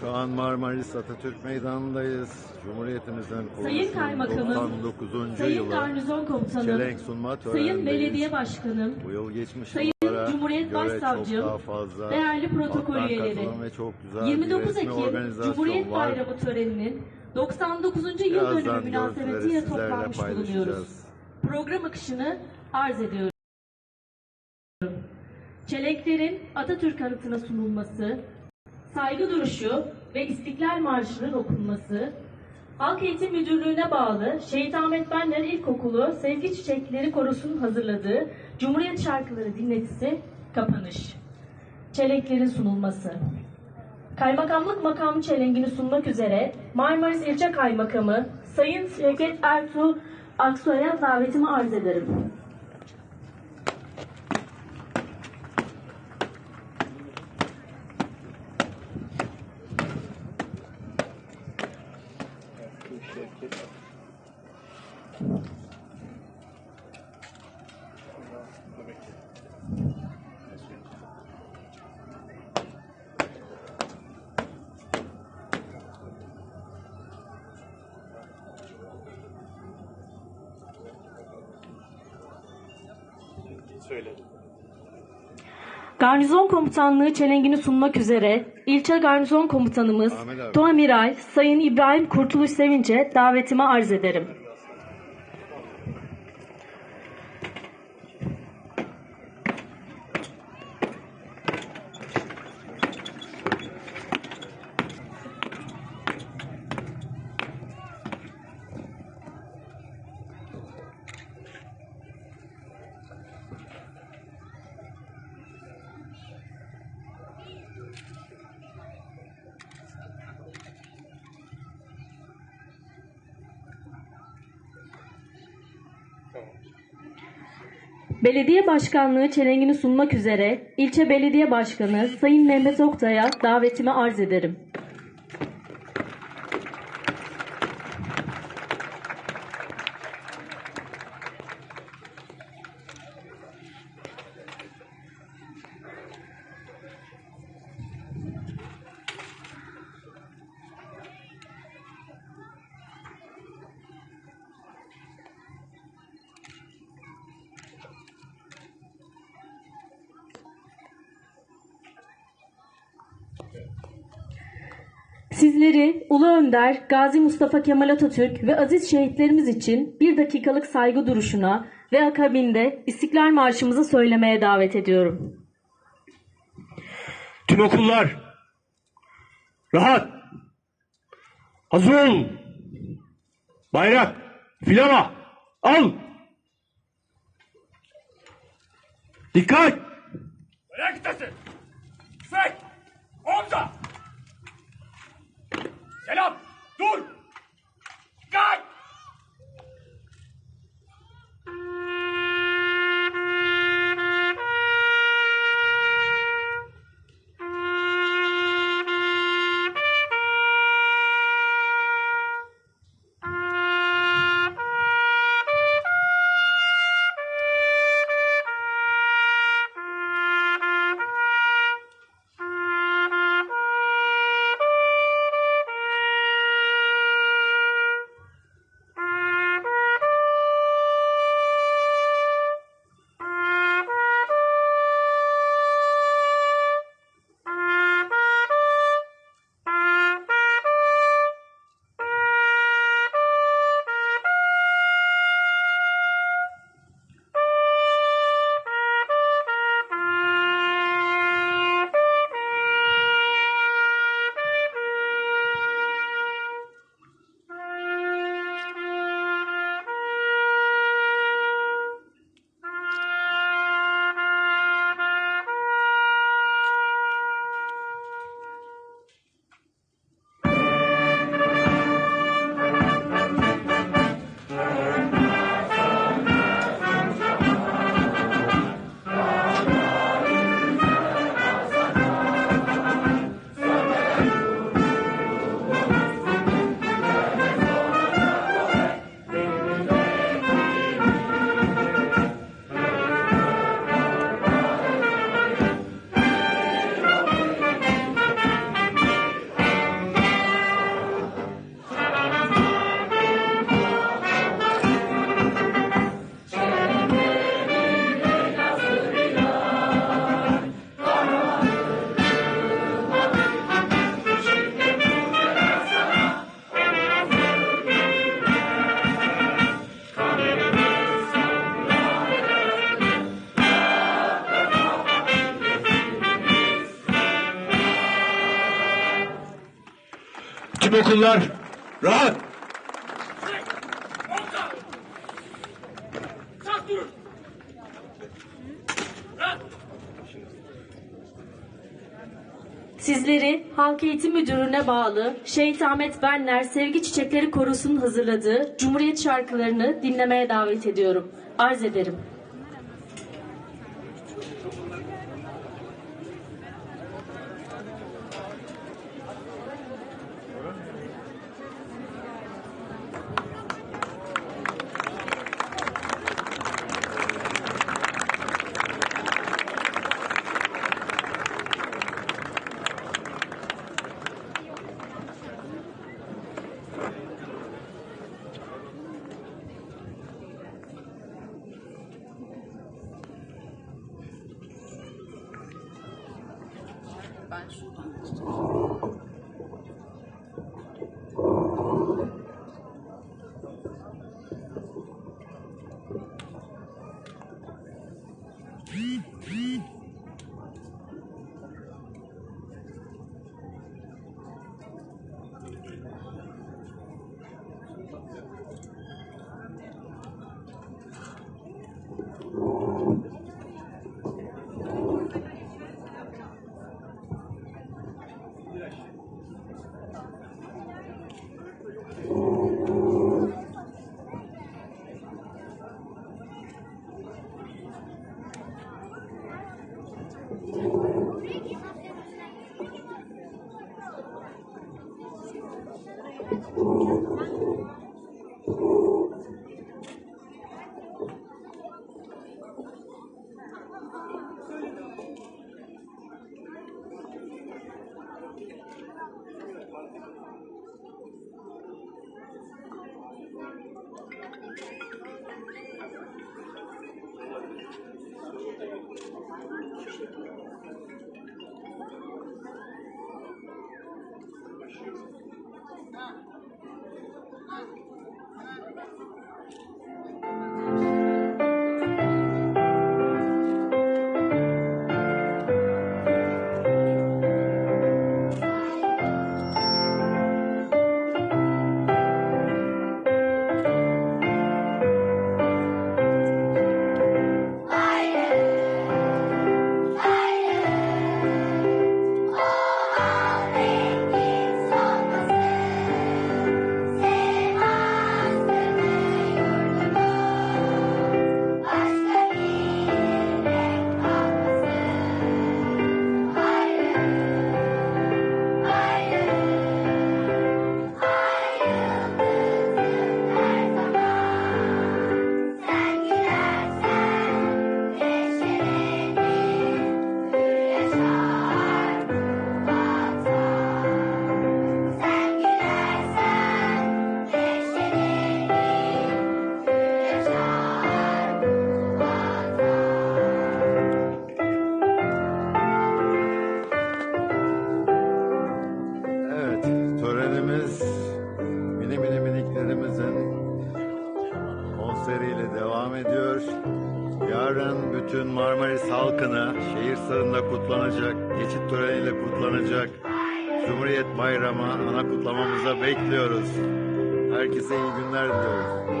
Şu an Marmaris Atatürk Meydanı'ndayız. Cumhuriyetimizin Sayın kuruluşunun Kaymakamım, 99. Sayın yılı. Garnizon Komutanım, Çelenk sunma Sayın. Belediye Başkanım, Bu yıl geçmiş Sayın Cumhuriyet Başsavcım, fazla değerli protokol üyeleri, çok güzel 29 bir resmi Ekim Cumhuriyet var. Bayramı töreninin 99. yıl dönümü münasebetiyle toplanmış bulunuyoruz. Program akışını arz ediyorum. Çelenklerin Atatürk anıtına sunulması, saygı duruşu ve İstiklal Marşı'nın okunması, Halk Eğitim Müdürlüğü'ne bağlı Şehit Ahmet Benler İlkokulu Sevgi Çiçekleri Korosu'nun hazırladığı Cumhuriyet Şarkıları dinletisi kapanış. Çelenklerin sunulması. Kaymakamlık makamı çelengini sunmak üzere Marmaris İlçe Kaymakamı Sayın Şevket Ertuğ Aksoy'a davetimi arz ederim. Garnizon Komutanlığı çelengini sunmak üzere ilçe garnizon komutanımız. Tuamiral Sayın İbrahim Kurtuluş Sevinç'e davetimi arz ederim. Belediye Başkanlığı çelengini sunmak üzere ilçe belediye başkanı Sayın Mehmet Oktay'a davetimi arz ederim. Sizleri Ulu Önder, Gazi Mustafa Kemal Atatürk ve aziz şehitlerimiz için bir dakikalık saygı duruşuna ve akabinde İstiklal Marşımızı söylemeye davet ediyorum. Tüm okullar rahat. Hazır olun. Bayrak, filama, al. Dikkat. Bayrak kıtası. Tüfek. Durun! Rahat! Sizleri Halk Eğitim Müdürlüğü'ne bağlı Şehit Ahmet Benler Sevgi Çiçekleri Korusu'nun hazırladığı Cumhuriyet şarkılarını dinlemeye davet ediyorum. Arz ederim. 搬书吗 Konseriyle devam ediyor. Yarın bütün Marmaris halkına şehir sırrında kutlanacak, geçit töreniyle kutlanacak Cumhuriyet Bayramı ana kutlamamıza bekliyoruz. Herkese iyi günler diliyoruz.